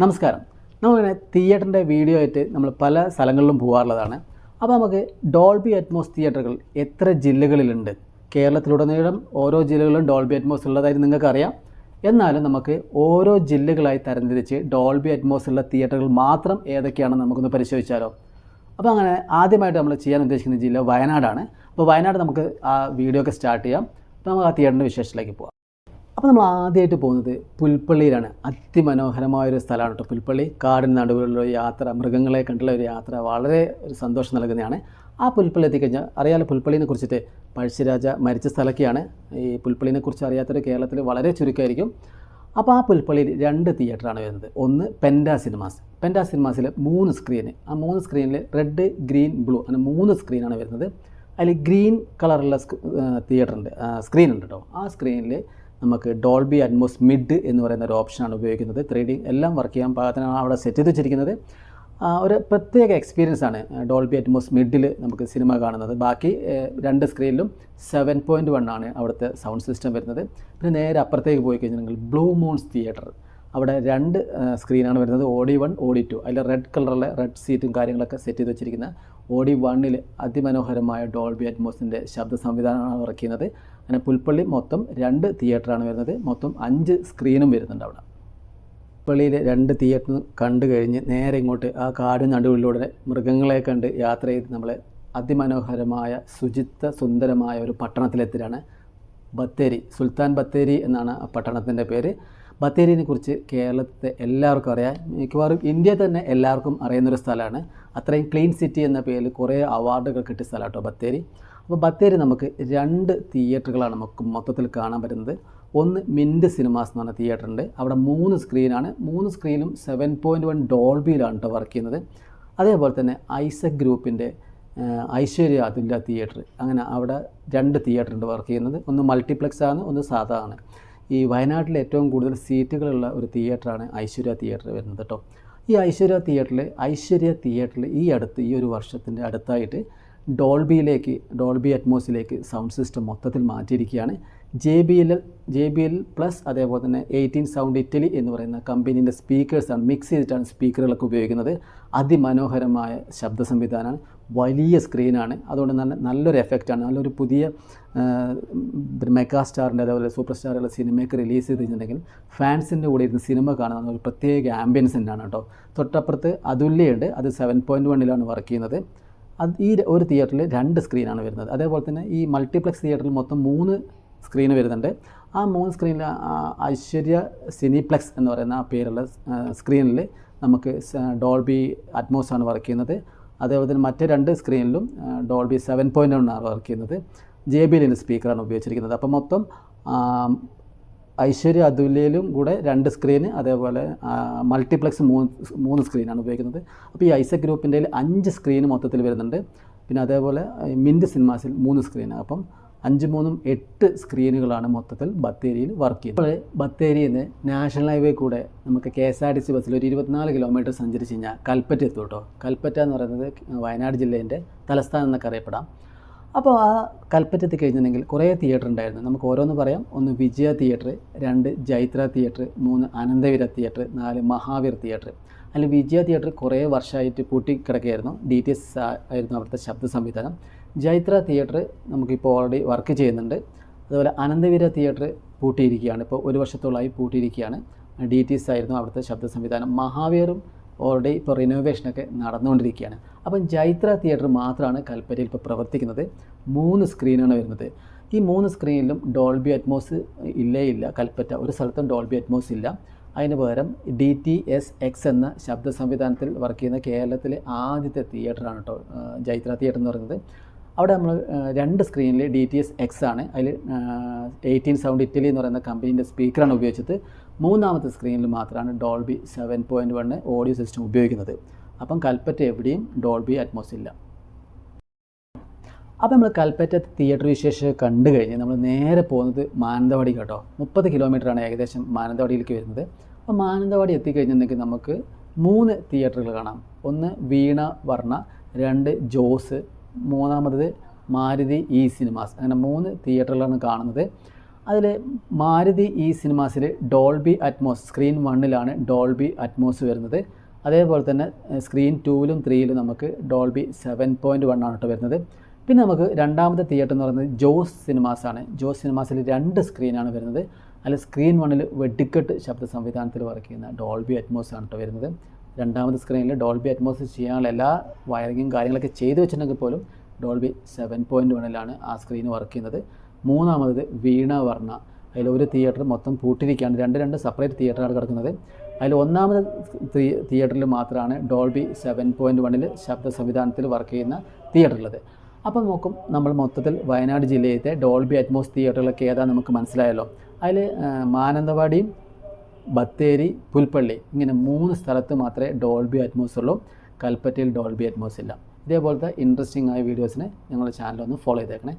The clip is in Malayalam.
നമസ്കാരം. നമ്മളിങ്ങനെ തിയേറ്ററിന്റെ വീഡിയോ ആയിട്ട് നമ്മൾ പല സ്ഥലങ്ങളിലും പോകാറുള്ളതാണ് അപ്പോൾ നമുക്ക് ഡോൾബി അറ്റ്മോസ് തിയേറ്ററുകൾ എത്ര ജില്ലകളിലുണ്ട്? കേരളത്തിലുടനീളം ഓരോ ജില്ലകളിലും ഡോൾബി അറ്റ്മോസ് ഉള്ളതായിട്ട് നിങ്ങൾക്കറിയാം. എന്നാലും നമുക്ക് ഓരോ ജില്ലകളായി തരംതിരിച്ച് ഡോൾബി അറ്റ്മോസ് ഉള്ള തിയേറ്ററുകൾ മാത്രം ഏതൊക്കെയാണെന്ന് നമുക്കൊന്ന് പരിശോധിച്ചാലോ? അപ്പോൾ അങ്ങനെ ആദ്യമായിട്ട് നമ്മൾ ചെയ്യാൻ ഉദ്ദേശിക്കുന്ന ജില്ല വയനാടാണ്. അപ്പോൾ വയനാട് നമുക്ക് ആ വീഡിയോ ഒക്കെ സ്റ്റാർട്ട് ചെയ്യാം. അപ്പോൾ നമുക്ക് ആ തിയേറ്ററിന്റെ വിശേഷത്തിലേക്ക് പോകാം അപ്പോൾ നമ്മൾ ആദ്യമായിട്ട് പോകുന്നത് പുൽപ്പള്ളിയിലാണ്. അതിമനോഹരമായ ഒരു സ്ഥലമാണ് കേട്ടോ പുൽപ്പള്ളി. കാടിന് നടുവിലുള്ള യാത്ര മൃഗങ്ങളെ കണ്ടുള്ള ഒരു യാത്ര വളരെ ഒരു സന്തോഷം നൽകുന്നതാണ്. ആ പുൽപ്പള്ളി എത്തിക്കഴിഞ്ഞാൽ അറിയാലോ പുൽപ്പള്ളിനെ കുറിച്ചിട്ട് പഴശ്ശിരാജ മരിച്ച സ്ഥലമൊക്കെയാണ്. ഈ പുൽപ്പള്ളിനെ കുറിച്ച് അറിയാത്തൊരു കേരളത്തിൽ വളരെ ചുരുക്കമായിരിക്കും. അപ്പോൾ ആ പുൽപ്പള്ളിയിൽ രണ്ട് തിയേറ്ററാണ് വരുന്നത്. ഒന്ന് പെൻഡ സിനിമാസ്. പെൻഡ സിനിമാസിൽ മൂന്ന് സ്ക്രീന് ആ മൂന്ന് സ്ക്രീനിൽ റെഡ് ഗ്രീൻ ബ്ലൂ അങ്ങനെ മൂന്ന് സ്ക്രീനാണ് വരുന്നത്. അതിൽ ഗ്രീൻ കളറുള്ള തിയേറ്റർ സ്ക്രീൻ ഉണ്ട് കേട്ടോ ആ സ്ക്രീനിൽ നമുക്ക് ഡോൾബി അറ്റ്മോസ് മിഡ് എന്ന് പറയുന്ന ഒരു ഓപ്ഷനാണ് ഉപയോഗിക്കുന്നത്. ത്രീ ഡി എല്ലാം വർക്ക് ചെയ്യാൻ പാകത്തിനാണ് അവിടെ സെറ്റ് ചെയ്ത് വെച്ചിരിക്കുന്നത്. ഒരു പ്രത്യേക എക്സ്പീരിയൻസ് ആണ് ഡോൾബി അറ്റ്മോസ് മിഡിൽ നമുക്ക് സിനിമ കാണുന്നത്. ബാക്കി രണ്ട് സ്ക്രീനിലും സെവൻ പോയിന്റ് വൺ ആണ് അവിടുത്തെ സൗണ്ട് സിസ്റ്റം വരുന്നത്. പിന്നെ നേരെ അപ്പുറത്തേക്ക് പോയി കഴിഞ്ഞാൽ ബ്ലൂ മൂൺസ് തിയേറ്റർ അവിടെ രണ്ട് സ്ക്രീനാണ് വരുന്നത്. ഓഡി വൺ ഓഡി ടു അതിൽ റെഡ് കളറിലെ റെഡ് സീറ്റും കാര്യങ്ങളൊക്കെ സെറ്റ് ചെയ്ത് വെച്ചിരിക്കുന്ന ഓഡി വണ്ണിൽ അതിമനോഹരമായ ഡോൾബി അറ്റ്മോസിന്റെ ശബ്ദ സംവിധാനമാണ് വർക്ക് അങ്ങനെ പുൽപ്പള്ളി മൊത്തം രണ്ട് തിയേറ്ററാണ് വരുന്നത്. മൊത്തം അഞ്ച് സ്ക്രീനും വരുന്നുണ്ട് അവിടെ. പുൽപ്പള്ളിയിൽ രണ്ട് തിയേറ്റർ കണ്ടു കഴിഞ്ഞ് നേരെ ഇങ്ങോട്ട് ആ കാട് നടുവിലൂടെ മൃഗങ്ങളെ കണ്ട് യാത്ര ചെയ്ത് നമ്മൾ അതിമനോഹരമായ ശുചിത്വ സുന്ദരമായ ഒരു പട്ടണത്തിലെത്തിയാണ് ബത്തേരി. സുൽത്താൻ ബത്തേരി എന്നാണ് ആ പട്ടണത്തിന്റെ പേര്. ബത്തേരിനെ കുറിച്ച് കേരളത്തെ എല്ലാവർക്കും അറിയാം. മിക്കവാറും ഇന്ത്യ തന്നെ എല്ലാവർക്കും അറിയുന്നൊരു സ്ഥലമാണ്. അത്രയും ക്ലീൻ സിറ്റി എന്ന പേരിൽ കുറേ അവാർഡുകൾ കിട്ടിയ സ്ഥലം കേട്ടോ ബത്തേരി. അപ്പോൾ ബത്തേരി നമുക്ക് രണ്ട് തിയേറ്ററുകളാണ് നമുക്ക് മൊത്തത്തിൽ കാണാൻ പറ്റുന്നത്. ഒന്ന് മിൻഡ് സിനിമാസ് എന്ന് പറഞ്ഞ തിയേറ്റർ ഉണ്ട് അവിടെ മൂന്ന് സ്ക്രീനാണ്. മൂന്ന് സ്ക്രീനും സെവൻ പോയിന്റ് വൺ ഡോൾബിയിലാണ് കേട്ടോ വർക്ക് ചെയ്യുന്നത്. അതേപോലെ തന്നെ ഐസക് ഗ്രൂപ്പിന്റെ ഐശ്വര്യ അതുല്യ തിയേറ്റർ. അങ്ങനെ അവിടെ രണ്ട് തിയേറ്റർ ഉണ്ട് വർക്ക് ചെയ്യുന്നത്. ഒന്ന് മൾട്ടിപ്ലക്സ് ആണ് ഒന്ന് സാധാ ആണ്. ഈ വയനാട്ടിലെ ഏറ്റവും കൂടുതൽ സീറ്റുകളുള്ള ഒരു തിയേറ്ററാണ് ഐശ്വര്യ തിയേറ്റർ വരുന്നത് കേട്ടോ ഈ ഐശ്വര്യ തിയേറ്ററിൽ ഐശ്വര്യ തിയേറ്ററിൽ ഈ അടുത്ത് ഈ ഒരു വർഷത്തിന്റെ അടുത്തായിട്ട് ഡോൾബിയിലേക്ക് ഡോൾബി അറ്റ്മോസിലേക്ക് സൗണ്ട് സിസ്റ്റം മൊത്തത്തിൽ മാറ്റിയിരിക്കുകയാണ്. J B L J B L plus അതേപോലെ തന്നെ എയ്റ്റീൻ സൗണ്ട് ഇറ്റലി എന്ന് പറയുന്ന കമ്പനീന്റെ സ്പീക്കേഴ്സാണ് മിക്സ് ചെയ്തിട്ടാണ് സ്പീക്കറുകളൊക്കെ ഉപയോഗിക്കുന്നത്. അതിമനോഹരമായ ശബ്ദ സംവിധാനമാണ് വലിയ സ്ക്രീനാണ്. അതുകൊണ്ട് തന്നെ നല്ലൊരു എഫക്റ്റാണ്. നല്ലൊരു പുതിയ മെഗാ സ്റ്റാറിന്റെ അതേപോലെ സൂപ്പർ സ്റ്റാറുകളുടെ സിനിമയൊക്കെ റിലീസ് ചെയ്ത് കഴിഞ്ഞിട്ടുണ്ടെങ്കിൽ ഫാൻസിന്റെ കൂടെ ഇരുന്ന് സിനിമ കാണുന്ന ഒരു പ്രത്യേക ആംബിയൻസ് തന്നെയാണ് കേട്ടോ. തൊട്ടപ്പുറത്ത് അതുല്യുണ്ട് അത് സെവൻ പോയിന്റ് വണ്ണിലാണ് വർക്ക് ചെയ്യുന്നത്. അത് ഈ ഒരു തിയേറ്ററിൽ രണ്ട് സ്ക്രീനാണ് വരുന്നത്. അതേപോലെ തന്നെ ഈ മൾട്ടിപ്ലക്സ് തിയേറ്ററിൽ മൊത്തം മൂന്ന് സ്ക്രീൻ വരുന്നുണ്ട്. ആ മൂന്ന് സ്ക്രീനിൽ ഐശ്വര്യ സിനിപ്ലക്സ് എന്ന് പറയുന്ന ആ പേരുള്ള സ്ക്രീനിൽ നമുക്ക് ഡോൾബി ആണ് വർക്ക് ചെയ്യുന്നത്. അതേപോലെ തന്നെ മറ്റ് രണ്ട് സ്ക്രീനിലും ഡോൾബി സെവൻ പോയിന്റ് ആണ് വർക്ക് ചെയ്യുന്നത്. ജെ ബി എല്ലിന്റെ സ്പീക്കറാണ് ഉപയോഗിച്ചിരിക്കുന്നത്. അപ്പോൾ മൊത്തം ഐശ്വര്യ അതുല്യയിലും കൂടെ രണ്ട് സ്ക്രീന് അതേപോലെ മൾട്ടിപ്ലക്സ് മൂന്ന് മൂന്ന് സ്ക്രീനാണ് ഉപയോഗിക്കുന്നത്. അപ്പോൾ ഈ ഐസക് ഗ്രൂപ്പിന്റെ അഞ്ച് സ്ക്രീന് മൊത്തത്തിൽ വരുന്നുണ്ട്. പിന്നെ അതേപോലെ മിന്റ് സിനിമാസിൽ മൂന്ന് സ്ക്രീൻ അപ്പം അഞ്ച് മൂന്നും എട്ട് സ്ക്രീനുകളാണ് മൊത്തത്തിൽ ബത്തേരിയിൽ വർക്ക് ചെയ്യുന്നത്. അപ്പോൾ ബത്തേരിയിൽ നിന്ന് നാഷണൽ ഹൈവേ കൂടെ നമുക്ക് K S R T C ബസ്സിൽ ഒരു ഇരുപത്തിനാല് കിലോമീറ്റർ സഞ്ചരിച്ച് കഴിഞ്ഞാൽ കൽപ്പറ്റ എത്തും കേട്ടോ. കൽപ്പറ്റ എന്ന് പറയുന്നത് വയനാട് ജില്ലേന്റെ തലസ്ഥാനം എന്നൊക്കെ അറിയപ്പെടാം. അപ്പോൾ ആ കൽപ്പറ്റ എത്തിക്കഴിഞ്ഞിട്ടുണ്ടെങ്കിൽ കുറേ തിയേറ്റർ ഉണ്ടായിരുന്നു. നമുക്ക് ഓരോന്ന് പറയാം. ഒന്ന് വിജയ തിയേറ്റർ രണ്ട് ജൈത്ര തിയേറ്റർ മൂന്ന് അനന്തവീര തിയേറ്റർ നാല് മഹാവീർ തിയേറ്റർ അതിൽ വിജയ തിയേറ്റർ കുറേ വർഷമായിട്ട് പൂട്ടിക്കിടക്കുകയായിരുന്നു. ഡി ടി എസ് ആയിരുന്നു അവിടുത്തെ ശബ്ദ സംവിധാനം. ജൈത്ര തിയേറ്റർ നമുക്കിപ്പോൾ ഓൾറെഡി വർക്ക് ചെയ്യുന്നുണ്ട്. അതുപോലെ അനന്തവീര തിയേറ്റർ പൂട്ടിയിരിക്കുകയാണ്. ഇപ്പോൾ ഒരു വർഷത്തോളമായി പൂട്ടിയിരിക്കുകയാണ്. ഡി ടി എസ് ആയിരുന്നു അവിടുത്തെ ശബ്ദ സംവിധാനം. മഹാവീറും ഓൾറെഡി ഇപ്പോൾ റിനോവേഷനൊക്കെ നടന്നുകൊണ്ടിരിക്കുകയാണ്. അപ്പം ജൈത്ര തിയേറ്റർ മാത്രമാണ് കൽപ്പറ്റയിൽ ഇപ്പോൾ പ്രവർത്തിക്കുന്നത്. മൂന്ന് സ്ക്രീനാണ് വരുന്നത്. ഈ മൂന്ന് സ്ക്രീനിലും ഡോൾബി അറ്റ്മോസ് ഇല്ലേ ഇല്ല. കൽപ്പറ്റ ഒരു സ്ഥലത്തും ഡോൾബി അറ്റ്മോസ് ഇല്ല. അതിന് പകരം ഡി ടി എസ് എക്സ് എന്ന ശബ്ദ സംവിധാനത്തിൽ വർക്ക് ചെയ്യുന്ന കേരളത്തിലെ ആദ്യത്തെ തിയേറ്ററാണ് കേട്ടോ ജൈത്ര തിയേറ്റർ എന്ന് പറയുന്നത്. അവിടെ നമ്മൾ രണ്ട് സ്ക്രീനിൽ ഡി ടി എസ് എക്സ് ആണ്. അതിൽ എയ്റ്റീൻ സൗണ്ട് ഇറ്റലി എന്ന് പറയുന്ന കമ്പനീന്റെ സ്പീക്കറാണ് ഉപയോഗിച്ചത്. മൂന്നാമത്തെ സ്ക്രീനിൽ മാത്രമാണ് Dolby seven point one audio system ഉപയോഗിക്കുന്നത്. അപ്പം കൽപ്പറ്റ എവിടെയും ഡോൾബി അറ്റ്മോസ് ഇല്ല. അപ്പോൾ നമ്മൾ കൽപ്പറ്റ തിയേറ്റർ വിശേഷം കണ്ടു കഴിഞ്ഞ് നമ്മൾ നേരെ പോകുന്നത് മാനന്തവാടി കേട്ടോ. മുപ്പത് കിലോമീറ്ററാണ് ഏകദേശം മാനന്തവാടിയിലേക്ക് വരുന്നത്. അപ്പോൾ മാനന്തവാടി എത്തിക്കഴിഞ്ഞിട്ടുണ്ടെങ്കിൽ നമുക്ക് മൂന്ന് തിയേറ്ററുകൾ കാണാം. ഒന്ന് വീണ വർണ രണ്ട് ജോസ് മൂന്നാമത് മാരുതി ഇ സിനിമാസ്. അങ്ങനെ മൂന്ന് തിയേറ്ററിലാണ് കാണുന്നത്. അതിൽ മാരുതി ഈ സിനിമാസിൽ ഡോൾബി അറ്റ്മോസ് സ്ക്രീൻ വണ്ണിലാണ് ഡോൾബി അറ്റ്മോസ് വരുന്നത്. അതേപോലെ തന്നെ സ്ക്രീൻ ടൂവിലും ത്രീയിലും നമുക്ക് ഡോൾബി സെവൻ പോയിന്റ് വൺ ആണ് കേട്ടോ വരുന്നത്. പിന്നെ നമുക്ക് രണ്ടാമത്തെ തിയേറ്റർ എന്ന് പറയുന്നത് ജോസ് സിനിമാസ് ആണ്. ജോസ് സിനിമാസിൽ രണ്ട് സ്ക്രീനാണ് വരുന്നത്. അതിൽ സ്ക്രീൻ വണ്ണിൽ വെടിക്കെട്ട് ശബ്ദ സംവിധാനത്തിൽ വർക്ക് ചെയ്യുന്ന ഡോൾബി അറ്റ്മോസ് ആണ് കേട്ടോ വരുന്നത്. രണ്ടാമത്തെ സ്ക്രീനിൽ ഡോൾബി അറ്റ്മോസ് ചെയ്യാനുള്ള എല്ലാ വയറിങ്ങും കാര്യങ്ങളൊക്കെ ചെയ്തു വെച്ചിട്ടുണ്ടെങ്കിൽ പോലും ഡോൾബി സെവൻ പോയിന്റ് വണ്ണിലാണ് ആ സ്ക്രീൻ വർക്ക് ചെയ്യുന്നത്. മൂന്നാമത് വീണ വർണ. അതിൽ ഒരു തിയേറ്റർ മൊത്തം പൂട്ടിയിരിക്കുകയാണ്. രണ്ട് രണ്ട് സെപ്പറേറ്റ് തിയേറ്ററാണ് കിടക്കുന്നത്. അതിൽ ഒന്നാമത് തിയേറ്ററിൽ മാത്രമാണ് ഡോൾബി സെവൻ പോയിന്റ് വണ്ണിൽ ശബ്ദ സംവിധാനത്തിൽ വർക്ക് ചെയ്യുന്ന തിയേറ്റർ ഉള്ളത്. നോക്കും നമ്മൾ മൊത്തത്തിൽ വയനാട് ജില്ലയിലത്തെ ഡോൾബി അറ്റ്മോസ് തിയേറ്ററുകളൊക്കെ ഏതാണെന്ന് നമുക്ക് മനസ്സിലായല്ലോ. അതിൽ മാനന്തവാടിയും ബത്തേരി പുൽപ്പള്ളി ഇങ്ങനെ മൂന്ന് സ്ഥലത്ത് മാത്രമേ ഡോൾബി അറ്റ്മോസ് ഉള്ളൂ. കൽപ്പറ്റയിൽ ഡോൾബി അറ്റ്മോസ് ഇല്ല. ഇതേപോലത്തെ ഇൻട്രസ്റ്റിംഗ് ആയ വീഡിയോസിനെ ഞങ്ങളുടെ ചാനൽ ഒന്ന് ഫോളോ ചെയ്തേക്കണേ.